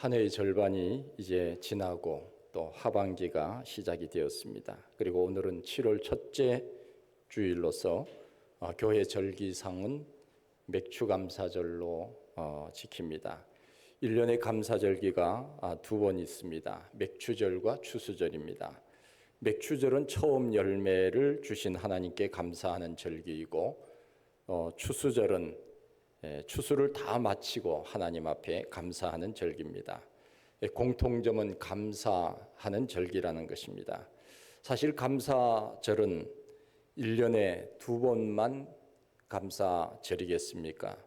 한 해의 절반이 이제 지나고 또 하반기가 시작이 되었습니다. 그리고 오늘은 7월 첫째 주일로서 어, 교회 절기상은 맥주 감사절로 어, 지킵니다. 1년의 감사절기가 아, 두번 있습니다. 맥주절과 추수절입니다. 맥주절은 처음 열매를 주신 하나님께 감사하는 절기이고 어, 추수절은 예, 추수를 다 마치고 하나님 앞에 감사하는 절기입니다. 예, 공통점은 감사하는 절기라는 것입니다. 사실 감사절은 1년에 두 번만 감사절이겠습니까?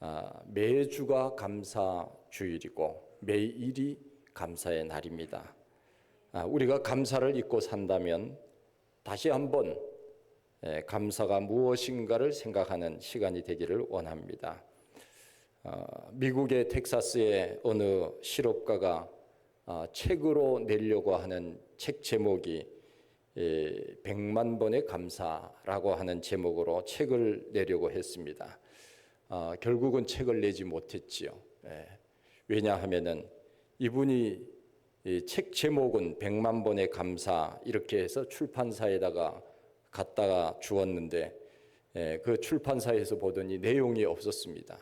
아, 매주가 감사 주일이고 매일이 감사의 날입니다. 아, 우리가 감사를 잊고 산다면 다시 한번 예, 감사가 무엇인가를 생각하는 시간이 되기를 원합니다. 어, 미국의 텍사스의 어느 실업가가 어, 책으로 내려고 하는 책 제목이 예, 100만 번의 감사라고 하는 제목으로 책을 내려고 했습니다. 어, 결국은 책을 내지 못했지요. 예, 왜냐하면은 이분이 책 제목은 100만 번의 감사 이렇게 해서 출판사에다가 갖다가 주었는데 예, 그 출판사에서 보더니 내용이 없었습니다.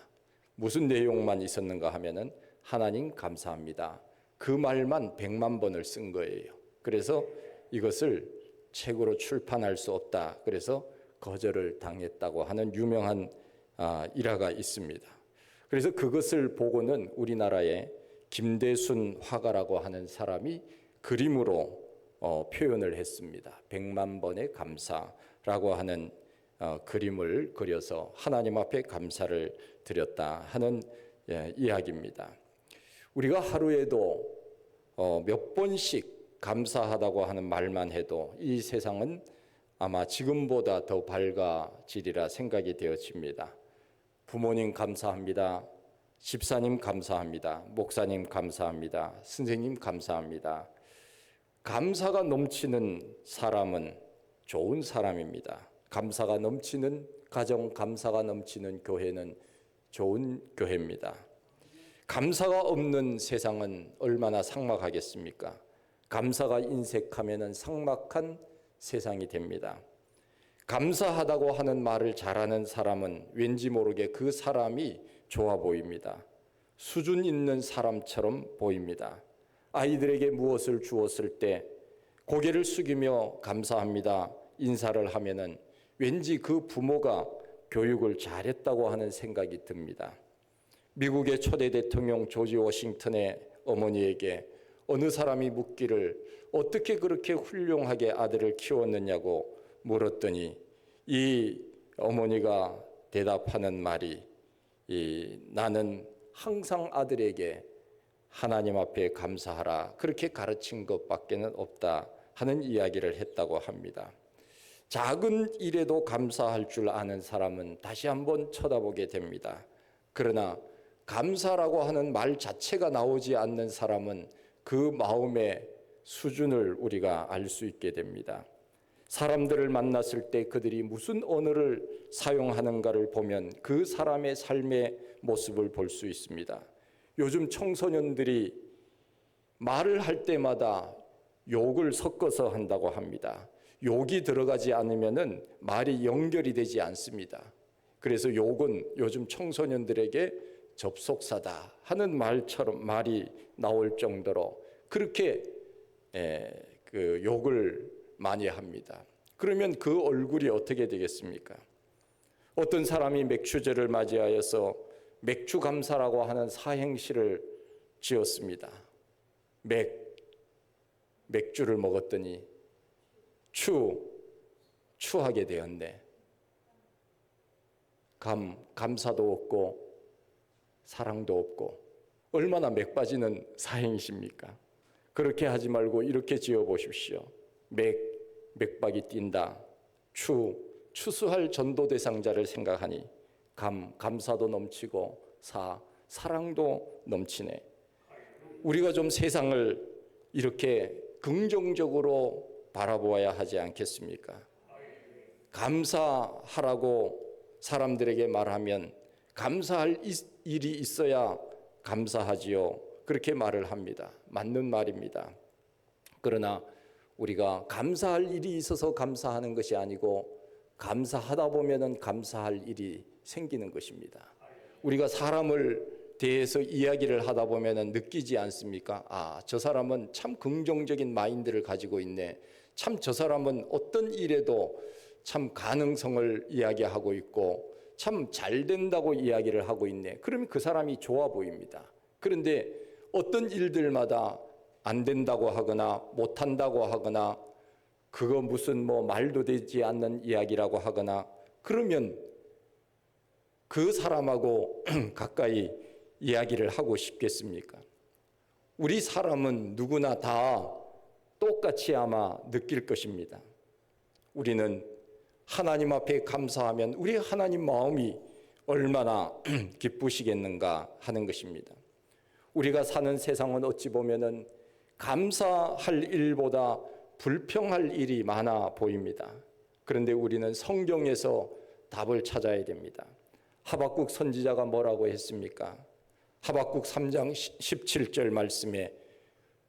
무슨 내용만 있었는가 하면은 하나님 감사합니다. 그 말만 100만 번을 쓴 거예요. 그래서 이것을 책으로 출판할 수 없다. 그래서 거절을 당했다고 하는 유명한 아, 일화가 있습니다. 그래서 그것을 보고는 우리나라에 김대순 화가라고 하는 사람이 그림으로 어, 표현을 했습니다. 백만 번의 감사라고 하는 어, 그림을 그려서 하나님 앞에 감사를 드렸다 하는 예, 이야기입니다. 우리가 하루에도 어, 몇 번씩 감사하다고 하는 말만 해도 이 세상은 아마 지금보다 더 밝아지리라 생각이 되어집니다. 부모님 감사합니다. 집사님 감사합니다. 목사님 감사합니다. 선생님 감사합니다. 감사가 넘치는 사람은 좋은 사람입니다. 감사가 넘치는 가정, 감사가 넘치는 교회는 좋은 교회입니다. 감사가 없는 세상은 얼마나 삭막하겠습니까? 감사가 인색하면 삭막한 세상이 됩니다. 감사하다고 하는 말을 잘하는 사람은 왠지 모르게 그 사람이 좋아 보입니다. 수준 있는 사람처럼 보입니다. 아이들에게 무엇을 주었을 때 고개를 숙이며 감사합니다. 인사를 하면은 왠지 그 부모가 교육을 잘했다고 하는 생각이 듭니다. 미국의 초대 대통령 조지 워싱턴의 어머니에게 어느 사람이 묻기를 어떻게 그렇게 훌륭하게 아들을 키웠느냐고 물었더니 이 어머니가 대답하는 말이 나는 항상 아들에게 하나님 앞에 감사하라. 그렇게 가르친 것밖에는 없다. 하는 이야기를 했다고 합니다. 작은 일에도 감사할 줄 아는 사람은 다시 한번 쳐다보게 됩니다. 그러나 감사라고 하는 말 자체가 나오지 않는 사람은 그 마음의 수준을 우리가 알 수 있게 됩니다. 사람들을 만났을 때 그들이 무슨 언어를 사용하는가를 보면 그 사람의 삶의 모습을 볼 수 있습니다. 요즘 청소년들이 말을 할 때마다 욕을 섞어서 한다고 합니다. 욕이 들어가지 않으면은 말이 연결이 되지 않습니다. 그래서 욕은 요즘 청소년들에게 접속사다 하는 말처럼 말이 나올 정도로 그렇게 에, 그 욕을 많이 합니다. 그러면 그 얼굴이 어떻게 되겠습니까? 어떤 사람이 맥주제를 맞이하여서 맥주 감사라고 하는 사행시를 지었습니다. 맥, 맥주를 먹었더니 추, 추하게 되었네. 감, 감사도 없고 사랑도 없고 얼마나 맥 빠지는 사행시입니까? 그렇게 하지 말고 이렇게 지어 보십시오. 맥, 맥박이 뛴다. 추, 추수할 전도 대상자를 생각하니 감, 감사도 넘치고 사, 사랑도 넘치네. 우리가 좀 세상을 이렇게 긍정적으로 바라보아야 하지 않겠습니까? 감사하라고 사람들에게 말하면 감사할 일이 있어야 감사하지요. 그렇게 말을 합니다. 맞는 말입니다. 그러나 우리가 감사할 일이 있어서 감사하는 것이 아니고 감사하다 보면은 감사할 일이 생기는 것입니다. 우리가 사람을 대해서 이야기를 하다 보면은 느끼지 않습니까? 아, 저 사람은 참 긍정적인 마인드를 가지고 있네. 참 저 사람은 어떤 일에도 참 가능성을 이야기하고 있고 참 잘 된다고 이야기를 하고 있네. 그러면 그 사람이 좋아 보입니다. 그런데 어떤 일들마다 안 된다고 하거나 못 한다고 하거나 그거 무슨 뭐 말도 되지 않는 이야기라고 하거나 그러면 그 사람하고 가까이 이야기를 하고 싶겠습니까? 우리 사람은 누구나 다 똑같이 아마 느낄 것입니다. 우리는 하나님 앞에 감사하면 우리 하나님 마음이 얼마나 기쁘시겠는가 하는 것입니다. 우리가 사는 세상은 어찌 보면은 감사할 일보다 불평할 일이 많아 보입니다. 그런데 우리는 성경에서 답을 찾아야 됩니다. 하박국 선지자가 뭐라고 했습니까? 하박국 3장 17절 말씀에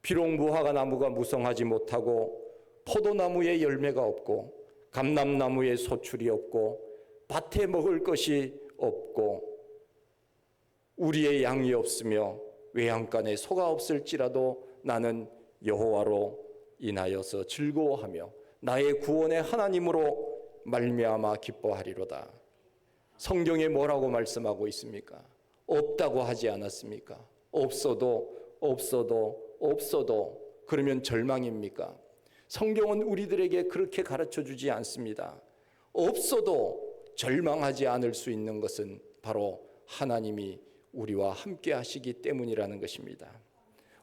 비록 무화과 나무가 무성하지 못하고 포도나무에 열매가 없고 감람나무에 소출이 없고 밭에 먹을 것이 없고 우리의 양이 없으며 외양간에 소가 없을지라도 나는 여호와로 인하여서 즐거워하며 나의 구원의 하나님으로 말미암아 기뻐하리로다. 성경에 뭐라고 말씀하고 있습니까? 없다고 하지 않았습니까? 없어도 없어도 없어도 그러면 절망입니까? 성경은 우리들에게 그렇게 가르쳐 주지 않습니다. 없어도 절망하지 않을 수 있는 것은 바로 하나님이 우리와 함께 하시기 때문이라는 것입니다.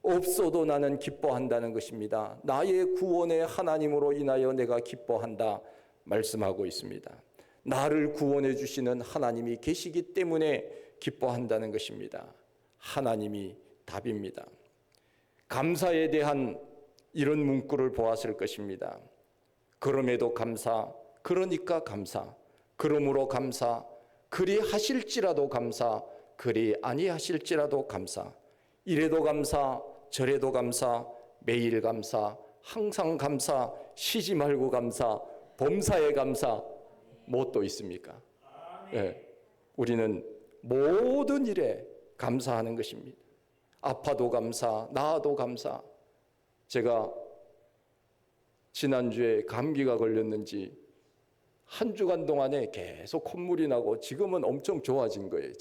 없어도 나는 기뻐한다는 것입니다. 나의 구원의 하나님으로 인하여 내가 기뻐한다 말씀하고 있습니다. 나를 구원해 주시는 하나님이 계시기 때문에 기뻐한다는 것입니다. 하나님이 답입니다. 감사에 대한 이런 문구를 보았을 것입니다. 그럼에도 감사, 그러니까 감사, 그러므로 감사, 그리 하실지라도 감사, 그리 아니하실지라도 감사, 이래도 감사, 저래도 감사, 매일 감사, 항상 감사, 쉬지 말고 감사, 범사에 감사, 뭐 또 있습니까? 예, 우리는 모든 일에 감사하는 것입니다. 아파도 감사, 나아도 감사. 제가 지난주에 감기가 걸렸는지 한 주간 동안에 계속 콧물이 나고 지금은 엄청 좋아진 거예요.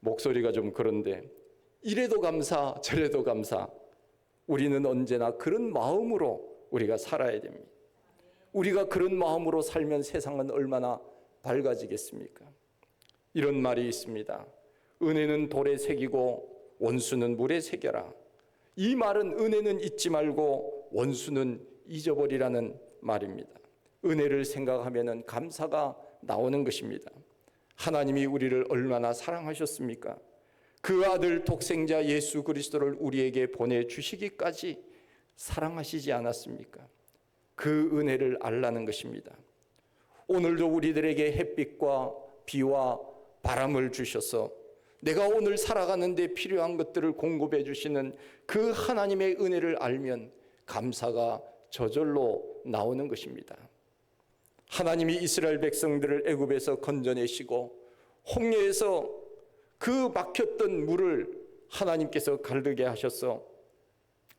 목소리가 좀 그런데 이래도 감사, 저래도 감사. 우리는 언제나 그런 마음으로 우리가 살아야 됩니다. 우리가 그런 마음으로 살면 세상은 얼마나 밝아지겠습니까? 이런 말이 있습니다. 은혜는 돌에 새기고 원수는 물에 새겨라. 이 말은 은혜는 잊지 말고 원수는 잊어버리라는 말입니다. 은혜를 생각하면 감사가 나오는 것입니다. 하나님이 우리를 얼마나 사랑하셨습니까? 그 아들 독생자 예수 그리스도를 우리에게 보내주시기까지 사랑하시지 않았습니까? 그 은혜를 알라는 것입니다. 오늘도 우리들에게 햇빛과 비와 바람을 주셔서 내가 오늘 살아가는데 필요한 것들을 공급해 주시는 그 하나님의 은혜를 알면 감사가 저절로 나오는 것입니다. 하나님이 이스라엘 백성들을 애굽에서 건져내시고 홍해에서 그 막혔던 물을 하나님께서 가르게 하셔서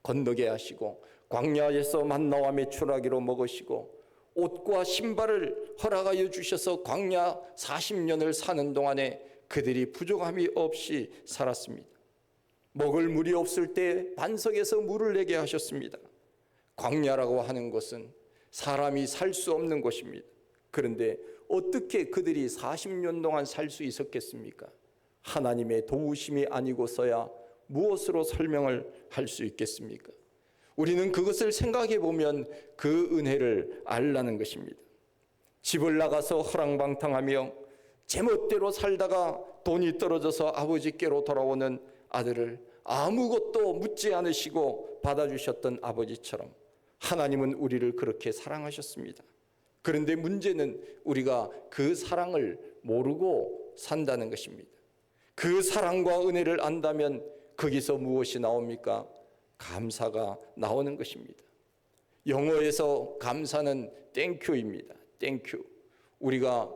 건너게 하시고 광야에서 만나와 메추라기로 먹으시고 옷과 신발을 허락하여 주셔서 광야 40년을 사는 동안에 그들이 부족함이 없이 살았습니다. 먹을 물이 없을 때 반석에서 물을 내게 하셨습니다. 광야라고 하는 것은 사람이 살 수 없는 곳입니다. 그런데 어떻게 그들이 40년 동안 살 수 있었겠습니까? 하나님의 도우심이 아니고서야 무엇으로 설명을 할 수 있겠습니까? 우리는 그것을 생각해 보면 그 은혜를 알라는 것입니다. 집을 나가서 허랑방탕하며 제멋대로 살다가 돈이 떨어져서 아버지께로 돌아오는 아들을 아무것도 묻지 않으시고 받아주셨던 아버지처럼 하나님은 우리를 그렇게 사랑하셨습니다. 그런데 문제는 우리가 그 사랑을 모르고 산다는 것입니다. 그 사랑과 은혜를 안다면 거기서 무엇이 나옵니까? 감사가 나오는 것입니다. 영어에서 감사는 땡큐입니다. 땡큐. 우리가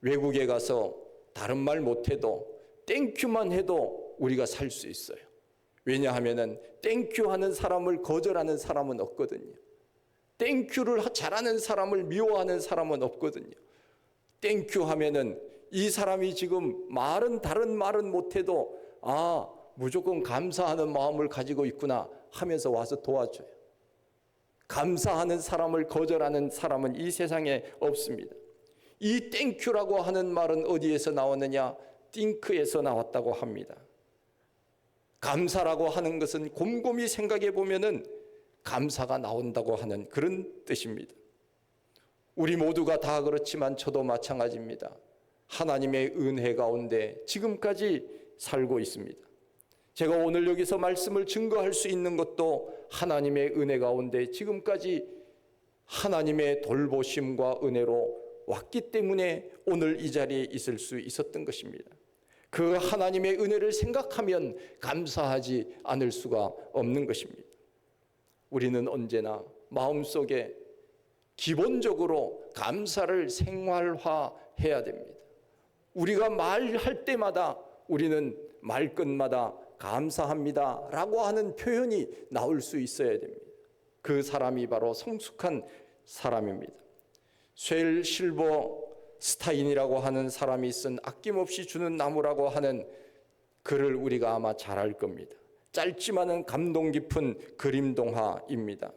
외국에 가서 다른 말 못해도 땡큐만 해도 우리가 살 수 있어요. 왜냐하면은 땡큐 하는 사람을 거절하는 사람은 없거든요. 땡큐를 잘하는 사람을 미워하는 사람은 없거든요. 땡큐 하면은 이 사람이 지금 말은 다른 말은 못해도 아 무조건 감사하는 마음을 가지고 있구나 하면서 와서 도와줘요. 감사하는 사람을 거절하는 사람은 이 세상에 없습니다. 이 땡큐라고 하는 말은 어디에서 나왔느냐? 띵크에서 나왔다고 합니다. 감사라고 하는 것은 곰곰이 생각해 보면은 감사가 나온다고 하는 그런 뜻입니다. 우리 모두가 다 그렇지만 저도 마찬가지입니다. 하나님의 은혜 가운데 지금까지 살고 있습니다. 제가 오늘 여기서 말씀을 증거할 수 있는 것도 하나님의 은혜 가운데 지금까지 하나님의 돌보심과 은혜로 왔기 때문에 오늘 이 자리에 있을 수 있었던 것입니다. 그 하나님의 은혜를 생각하면 감사하지 않을 수가 없는 것입니다. 우리는 언제나 마음속에 기본적으로 감사를 생활화해야 됩니다. 우리가 말할 때마다 우리는 말끝마다 감사합니다 라고 하는 표현이 나올 수 있어야 됩니다. 그 사람이 바로 성숙한 사람입니다. 쉘 실버 스타인이라고 하는 사람이 쓴 아낌없이 주는 나무라고 하는 글을 우리가 아마 잘 알 겁니다. 짧지만은 감동 깊은 그림 동화입니다.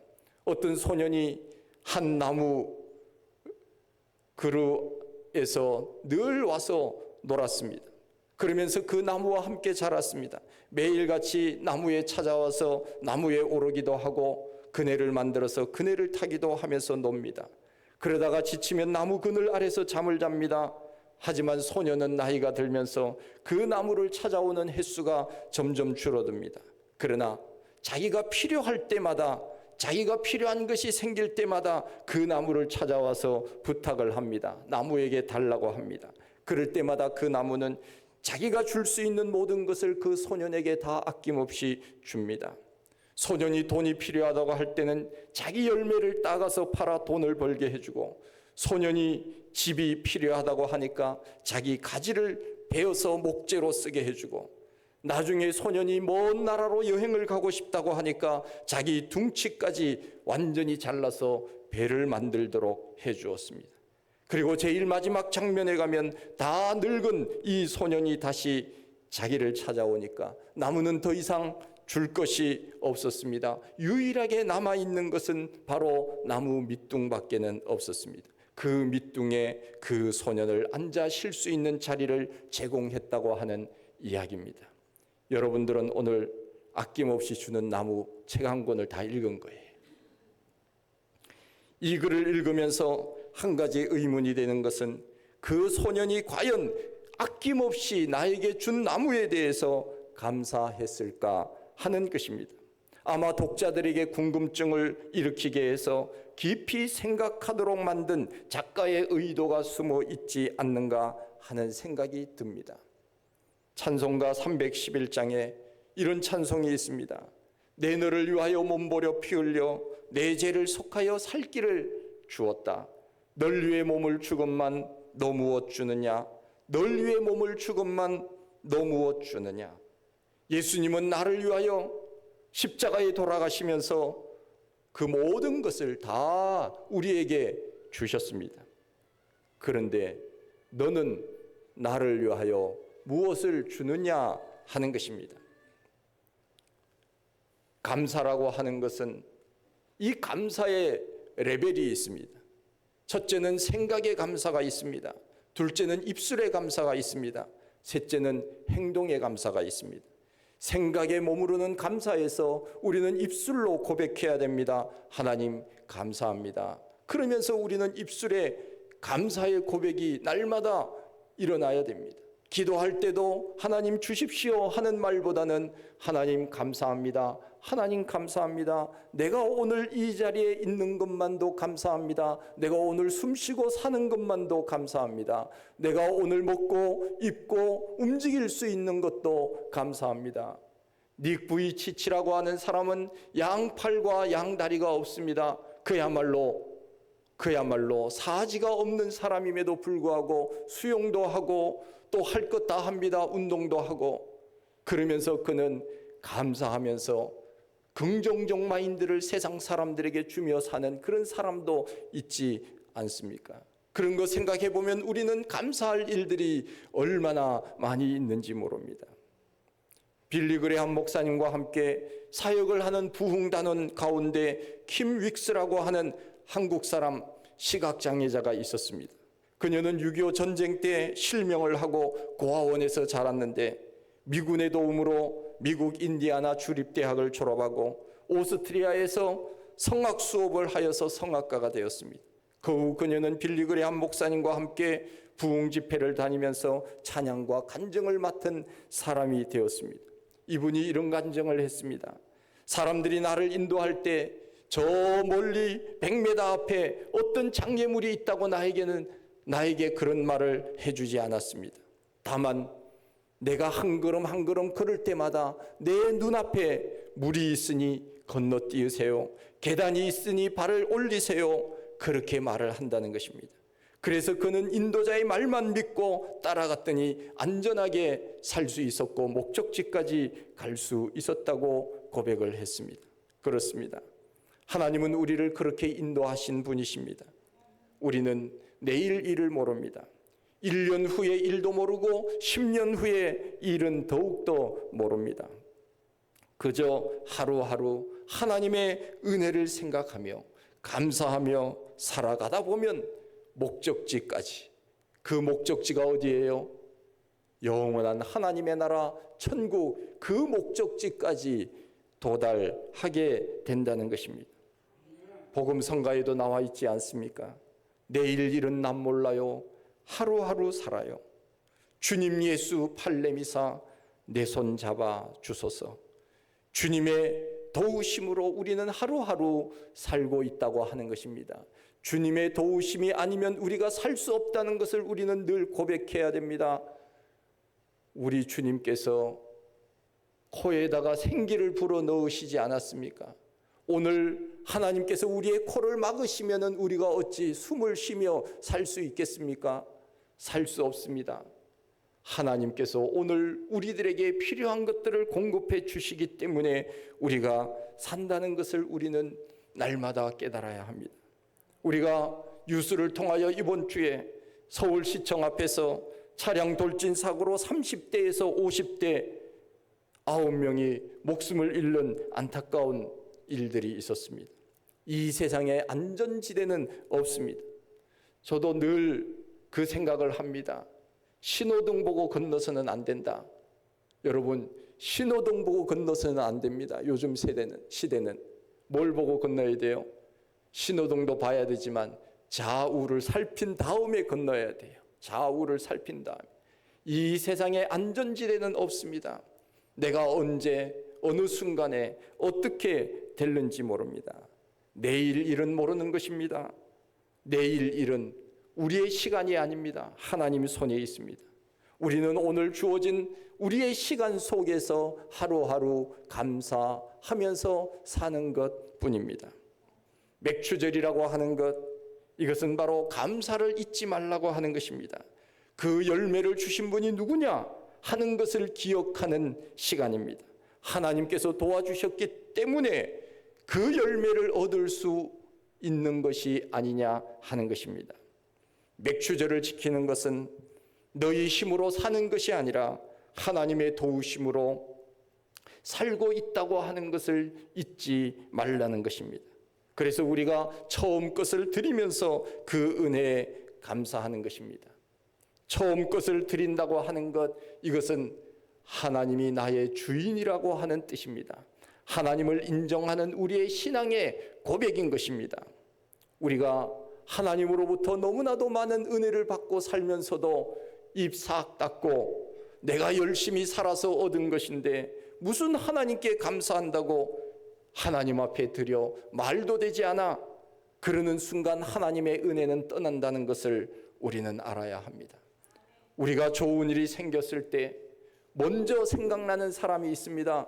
어떤 소년이 한 나무 그루에서 늘 와서 놀았습니다. 그러면서 그 나무와 함께 자랐습니다. 매일같이 나무에 찾아와서 나무에 오르기도 하고 그네를 만들어서 그네를 타기도 하면서 놉니다. 그러다가 지치면 나무 그늘 아래서 잠을 잡니다. 하지만 소녀는 나이가 들면서 그 나무를 찾아오는 횟수가 점점 줄어듭니다. 그러나 자기가 필요할 때마다 자기가 필요한 것이 생길 때마다 그 나무를 찾아와서 부탁을 합니다. 나무에게 달라고 합니다. 그럴 때마다 그 나무는 자기가 줄 수 있는 모든 것을 그 소년에게 다 아낌없이 줍니다. 소년이 돈이 필요하다고 할 때는 자기 열매를 따가서 팔아 돈을 벌게 해주고 소년이 집이 필요하다고 하니까 자기 가지를 베어서 목재로 쓰게 해주고 나중에 소년이 먼 나라로 여행을 가고 싶다고 하니까 자기 둥치까지 완전히 잘라서 배를 만들도록 해 주었습니다. 그리고 제일 마지막 장면에 가면 다 늙은 이 소년이 다시 자기를 찾아오니까 나무는 더 이상 줄 것이 없었습니다. 유일하게 남아 있는 것은 바로 나무 밑둥밖에는 없었습니다. 그 밑둥에 그 소년을 앉아 쉴 수 있는 자리를 제공했다고 하는 이야기입니다. 여러분들은 오늘 아낌없이 주는 나무 책 한 권을 다 읽은 거예요. 이 글을 읽으면서 한 가지 의문이 되는 것은 그 소년이 과연 아낌없이 나에게 준 나무에 대해서 감사했을까 하는 것입니다. 아마 독자들에게 궁금증을 일으키게 해서 깊이 생각하도록 만든 작가의 의도가 숨어 있지 않는가 하는 생각이 듭니다. 찬송가 311장에 이런 찬송이 있습니다. 내 너를 위하여 몸버려 피 흘려 내 죄를 속하여 살 길을 주었다. 널 위해 몸을 주건만 너 무엇 주느냐? 널 위해 몸을 주건만 너 무엇 주느냐? 예수님은 나를 위하여 십자가에 돌아가시면서 그 모든 것을 다 우리에게 주셨습니다. 그런데 너는 나를 위하여 무엇을 주느냐 하는 것입니다. 감사라고 하는 것은 이 감사의 레벨이 있습니다. 첫째는 생각의 감사가 있습니다. 둘째는 입술의 감사가 있습니다. 셋째는 행동의 감사가 있습니다. 생각에 머무르는 감사에서 우리는 입술로 고백해야 됩니다. 하나님 감사합니다. 그러면서 우리는 입술에 감사의 고백이 날마다 일어나야 됩니다. 기도할 때도 하나님 주십시오 하는 말보다는 하나님 감사합니다. 하나님 감사합니다. 내가 오늘 이 자리에 있는 것만도 감사합니다. 내가 오늘 숨 쉬고 사는 것만도 감사합니다. 내가 오늘 먹고 입고 움직일 수 있는 것도 감사합니다. 닉 부이치치라고 하는 사람은 양팔과 양다리가 없습니다. 그야말로 그야말로 사지가 없는 사람임에도 불구하고 수영도 하고 또 할 것 다 합니다. 운동도 하고 그러면서 그는 감사하면서 긍정적 마인드를 세상 사람들에게 주며 사는 그런 사람도 있지 않습니까? 그런 거 생각해 보면 우리는 감사할 일들이 얼마나 많이 있는지 모릅니다. 빌리 그레한 목사님과 함께 사역을 하는 부흥단원 가운데 킴 윅스라고 하는 한국 사람 시각장애자가 있었습니다. 그녀는 6.25 전쟁 때 실명을 하고 고아원에서 자랐는데 미군의 도움으로 미국 인디아나 주립대학을 졸업하고 오스트리아에서 성악 수업을 하여서 성악가가 되었습니다. 그 후 그녀는 빌리그레한 목사님과 함께 부흥 집회를 다니면서 찬양과 간증을 맡은 사람이 되었습니다. 이분이 이런 간증을 했습니다. 사람들이 나를 인도할 때 저 멀리 100m 앞에 어떤 장애물이 있다고 나에게는 나에게 그런 말을 해주지 않았습니다. 다만 내가 한 걸음 한 걸음 걸을 때마다 내 눈앞에 물이 있으니 건너뛰으세요. 계단이 있으니 발을 올리세요. 그렇게 말을 한다는 것입니다. 그래서 그는 인도자의 말만 믿고 따라갔더니 안전하게 살 수 있었고 목적지까지 갈 수 있었다고 고백을 했습니다. 그렇습니다. 하나님은 우리를 그렇게 인도하신 분이십니다. 우리는 내일 일을 모릅니다. 1년 후의 일도 모르고 10년 후의 일은 더욱더 모릅니다. 그저 하루하루 하나님의 은혜를 생각하며 감사하며 살아가다 보면 목적지까지 그 목적지가 어디예요? 영원한 하나님의 나라 천국 그 목적지까지 도달하게 된다는 것입니다. 복음 성가에도 나와 있지 않습니까? 내일 일은 남 몰라요. 하루하루 살아요. 주님 예수 팔레미사 내 손 잡아 주소서. 주님의 도우심으로 우리는 하루하루 살고 있다고 하는 것입니다. 주님의 도우심이 아니면 우리가 살 수 없다는 것을 우리는 늘 고백해야 됩니다. 우리 주님께서 코에다가 생기를 불어 넣으시지 않았습니까? 오늘 하나님께서 우리의 코를 막으시면은 우리가 어찌 숨을 쉬며 살 수 있겠습니까? 살 수 없습니다. 하나님께서 오늘 우리들에게 필요한 것들을 공급해 주시기 때문에 우리가 산다는 것을 우리는 날마다 깨달아야 합니다. 우리가 뉴스를 통하여 이번 주에 서울시청 앞에서 차량 돌진 사고로 30대에서 50대 9명이 목숨을 잃는 안타까운 일들이 있었습니다. 이 세상에 안전지대는 없습니다. 저도 늘 그 생각을 합니다. 신호등 보고 건너서는 안 된다. 여러분, 신호등 보고 건너서는 안 됩니다. 요즘 세대는, 시대는. 뭘 보고 건너야 돼요? 신호등도 봐야 되지만 좌우를 살핀 다음에 건너야 돼요. 좌우를 살핀 다음에. 이 세상에 안전지대는 없습니다. 내가 언제, 어느 순간에 어떻게 될는지 모릅니다. 내일 일은 모르는 것입니다. 내일 일은 우리의 시간이 아닙니다. 하나님 손에 있습니다. 우리는 오늘 주어진 우리의 시간 속에서 하루하루 감사하면서 사는 것 뿐입니다. 맥주절이라고 하는 것, 이것은 바로 감사를 잊지 말라고 하는 것입니다. 그 열매를 주신 분이 누구냐 하는 것을 기억하는 시간입니다. 하나님께서 도와주셨기 때문에 그 열매를 얻을 수 있는 것이 아니냐 하는 것입니다. 맥주절을 지키는 것은 너희 힘으로 사는 것이 아니라 하나님의 도우심으로 살고 있다고 하는 것을 잊지 말라는 것입니다. 그래서 우리가 처음 것을 드리면서 그 은혜에 감사하는 것입니다. 처음 것을 드린다고 하는 것 이것은 하나님이 나의 주인이라고 하는 뜻입니다. 하나님을 인정하는 우리의 신앙의 고백인 것입니다. 우리가 하나님으로부터 너무나도 많은 은혜를 받고 살면서도 입 싹 닫고 내가 열심히 살아서 얻은 것인데 무슨 하나님께 감사한다고 하나님 앞에 드려 말도 되지 않아 그러는 순간 하나님의 은혜는 떠난다는 것을 우리는 알아야 합니다. 우리가 좋은 일이 생겼을 때 먼저 생각나는 사람이 있습니다.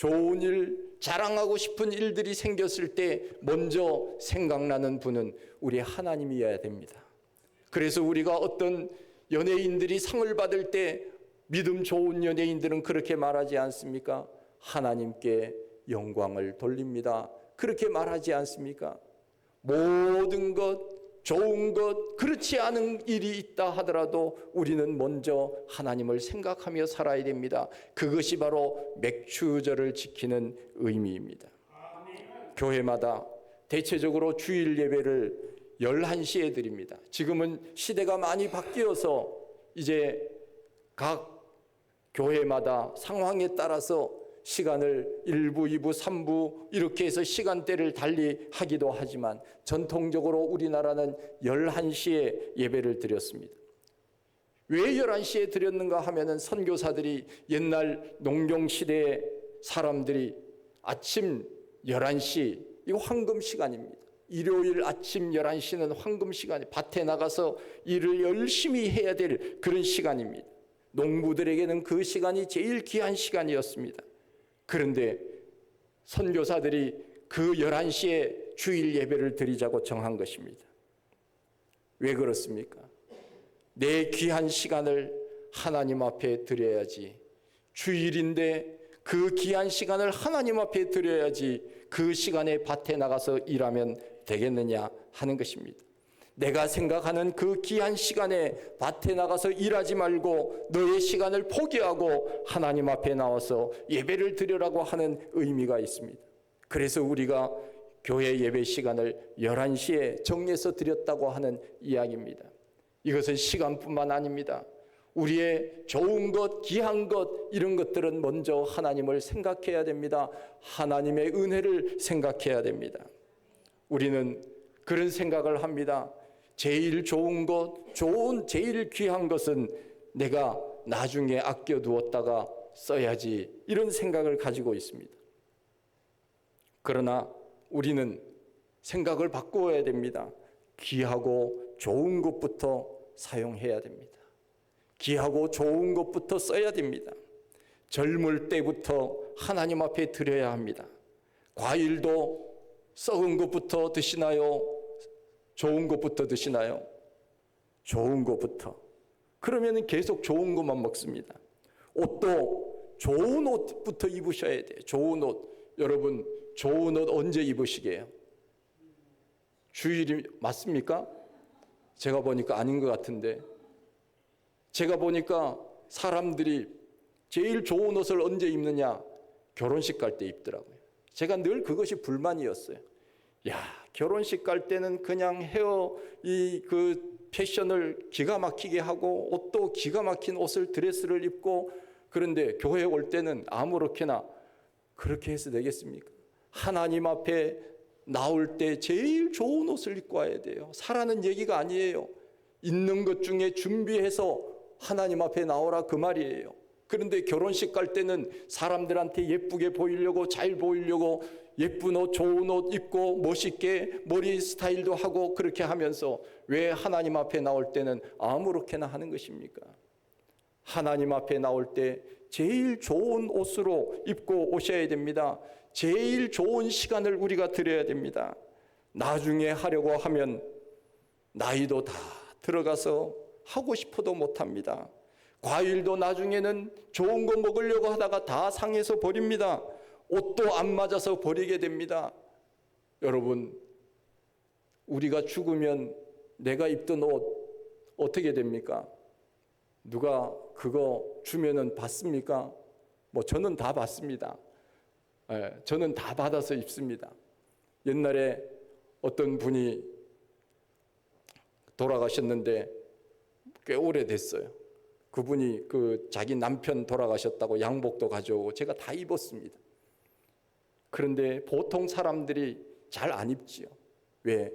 좋은 일, 자랑하고 싶은 일들이 생겼을 때 먼저 생각나는 분은 우리 하나님이어야 됩니다. 그래서 우리가 어떤 연예인들이 상을 받을 때 믿음 좋은 연예인들은 그렇게 말하지 않습니까? 하나님께 영광을 돌립니다. 그렇게 말하지 않습니까? 모든 것, 좋은 것, 그렇지 않은 일이 있다 하더라도 우리는 먼저 하나님을 생각하며 살아야 됩니다. 그것이 바로 맥추절을 지키는 의미입니다. 교회마다 대체적으로 주일 예배를 11시에 드립니다. 지금은 시대가 많이 바뀌어서 이제 각 교회마다 상황에 따라서 시간을 1부, 2부, 3부 이렇게 해서 시간대를 달리 하기도 하지만 전통적으로 우리나라는 11시에 예배를 드렸습니다. 왜 11시에 드렸는가 하면은 선교사들이 옛날 농경 시대의 사람들이 아침 11시 이거 황금 시간입니다. 일요일 아침 11시는 황금 시간이 밭에 나가서 일을 열심히 해야 될 그런 시간입니다. 농부들에게는 그 시간이 제일 귀한 시간이었습니다. 그런데 선교사들이 그 11시에 주일 예배를 드리자고 정한 것입니다. 왜 그렇습니까? 내 귀한 시간을 하나님 앞에 드려야지. 주일인데 그 귀한 시간을 하나님 앞에 드려야지 그 시간에 밭에 나가서 일하면 되겠느냐 하는 것입니다. 내가 생각하는 그 귀한 시간에 밭에 나가서 일하지 말고 너의 시간을 포기하고 하나님 앞에 나와서 예배를 드리라고 하는 의미가 있습니다. 그래서 우리가 교회 예배 시간을 11시에 정해서 드렸다고 하는 이야기입니다. 이것은 시간뿐만 아닙니다. 우리의 좋은 것, 귀한 것, 이런 것들은 먼저 하나님을 생각해야 됩니다. 하나님의 은혜를 생각해야 됩니다. 우리는 그런 생각을 합니다. 제일 좋은 것, 좋은 제일 귀한 것은 내가 나중에 아껴두었다가 써야지 이런 생각을 가지고 있습니다. 그러나 우리는 생각을 바꾸어야 됩니다. 귀하고 좋은 것부터 사용해야 됩니다. 귀하고 좋은 것부터 써야 됩니다. 젊을 때부터 하나님 앞에 드려야 합니다. 과일도 썩은 것부터 드시나요? 좋은 것부터 드시나요? 좋은 것부터. 그러면 계속 좋은 것만 먹습니다. 옷도 좋은 옷부터 입으셔야 돼요. 좋은 옷. 여러분, 좋은 옷 언제 입으시게요? 주일이 맞습니까? 제가 보니까 아닌 것 같은데. 제가 보니까 사람들이 제일 좋은 옷을 언제 입느냐? 결혼식 갈 때 입더라고요. 제가 늘 그것이 불만이었어요. 야, 결혼식 갈 때는 그냥 헤어 이 그 패션을 기가 막히게 하고 옷도 기가 막힌 옷을 드레스를 입고 그런데 교회 올 때는 아무렇게나 그렇게 해서 되겠습니까? 하나님 앞에 나올 때 제일 좋은 옷을 입고 와야 돼요. 사라는 얘기가 아니에요. 있는 것 중에 준비해서 하나님 앞에 나오라 그 말이에요. 그런데 결혼식 갈 때는 사람들한테 예쁘게 보이려고 잘 보이려고 예쁜 옷, 좋은 옷 입고 멋있게 머리 스타일도 하고 그렇게 하면서 왜 하나님 앞에 나올 때는 아무렇게나 하는 것입니까? 하나님 앞에 나올 때 제일 좋은 옷으로 입고 오셔야 됩니다. 제일 좋은 시간을 우리가 드려야 됩니다. 나중에 하려고 하면 나이도 다 들어가서 하고 싶어도 못합니다. 과일도 나중에는 좋은 거 먹으려고 하다가 다 상해서 버립니다. 옷도 안 맞아서 버리게 됩니다. 여러분, 우리가 죽으면 내가 입던 옷 어떻게 됩니까? 누가 그거 주면은 받습니까? 뭐 저는 다 받습니다. 예, 저는 다 받아서 입습니다. 옛날에 어떤 분이 돌아가셨는데 꽤 오래됐어요. 그분이 그 자기 남편 돌아가셨다고 양복도 가져오고 제가 다 입었습니다. 그런데 보통 사람들이 잘 안 입지요. 왜?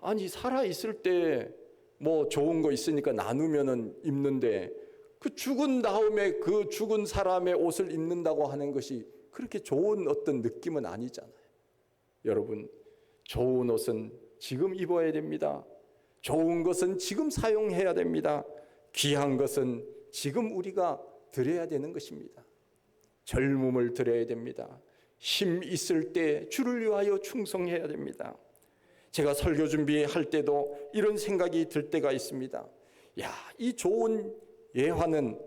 아니 살아 있을 때 뭐 좋은 거 있으니까 나누면은 입는데 그 죽은 다음에 그 죽은 사람의 옷을 입는다고 하는 것이 그렇게 좋은 어떤 느낌은 아니잖아요. 여러분, 좋은 옷은 지금 입어야 됩니다. 좋은 것은 지금 사용해야 됩니다. 귀한 것은 지금 우리가 드려야 되는 것입니다. 젊음을 드려야 됩니다. 힘 있을 때 주를 위하여 충성해야 됩니다. 제가 설교 준비할 때도 이런 생각이 들 때가 있습니다. 야, 이 좋은 예화는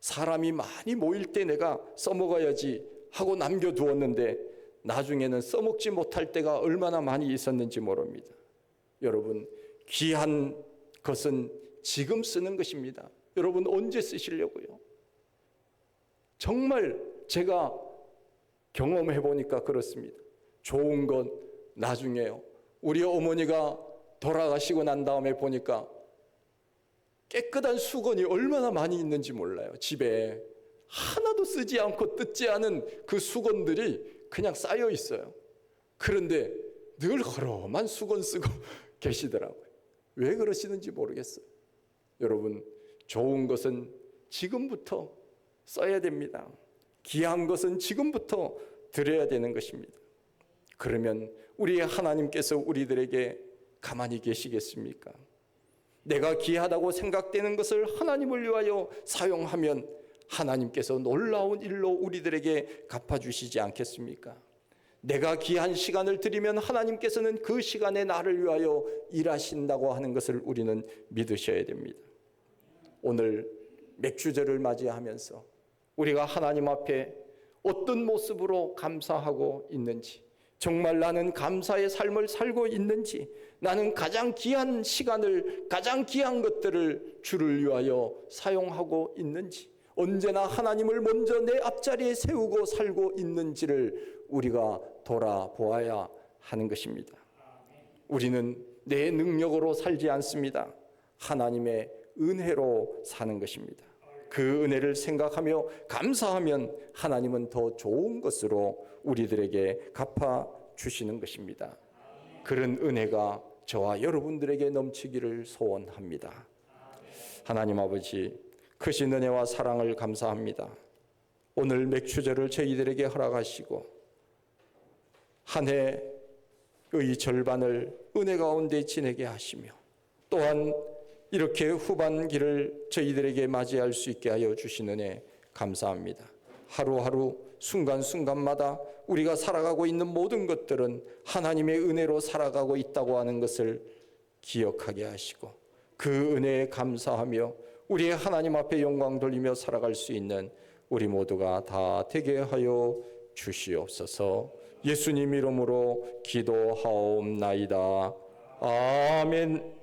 사람이 많이 모일 때 내가 써먹어야지 하고 남겨두었는데 나중에는 써먹지 못할 때가 얼마나 많이 있었는지 모릅니다. 여러분, 귀한 것은 지금 쓰는 것입니다. 여러분, 언제 쓰시려고요? 정말 제가 경험해 보니까 그렇습니다. 좋은 건 나중에요. 우리 어머니가 돌아가시고 난 다음에 보니까 깨끗한 수건이 얼마나 많이 있는지 몰라요. 집에 하나도 쓰지 않고 뜯지 않은 그 수건들이 그냥 쌓여 있어요. 그런데 늘 허름한 수건 쓰고 계시더라고요. 왜 그러시는지 모르겠어요. 여러분, 좋은 것은 지금부터 써야 됩니다. 귀한 것은 지금부터 드려야 되는 것입니다. 그러면 우리 하나님께서 우리들에게 가만히 계시겠습니까? 내가 귀하다고 생각되는 것을 하나님을 위하여 사용하면 하나님께서 놀라운 일로 우리들에게 갚아주시지 않겠습니까? 내가 귀한 시간을 드리면 하나님께서는 그 시간에 나를 위하여 일하신다고 하는 것을 우리는 믿으셔야 됩니다. 오늘 맥주제를 맞이하면서 우리가 하나님 앞에 어떤 모습으로 감사하고 있는지, 정말 나는 감사의 삶을 살고 있는지, 나는 가장 귀한 시간을, 가장 귀한 것들을 주를 위하여 사용하고 있는지, 언제나 하나님을 먼저 내 앞자리에 세우고 살고 있는지를 우리가 돌아보아야 하는 것입니다. 우리는 내 능력으로 살지 않습니다. 하나님의 은혜로 사는 것입니다. 그 은혜를 생각하며 감사하면 하나님은 더 좋은 것으로 우리들에게 갚아 주시는 것입니다. 그런 은혜가 저와 여러분들에게 넘치기를 소원합니다. 하나님 아버지, 크신 은혜와 사랑을 감사합니다. 오늘 맥주제를 저희들에게 허락하시고 한 해의 절반을 은혜 가운데 지내게 하시며 또한 이렇게 후반기를 저희들에게 맞이할 수 있게 하여 주시는 애 감사합니다. 하루하루 순간순간마다 우리가 살아가고 있는 모든 것들은 하나님의 은혜로 살아가고 있다고 하는 것을 기억하게 하시고 그 은혜에 감사하며 우리의 하나님 앞에 영광 돌리며 살아갈 수 있는 우리 모두가 다 되게 하여 주시옵소서 예수님 이름으로 기도하옵나이다. 아멘.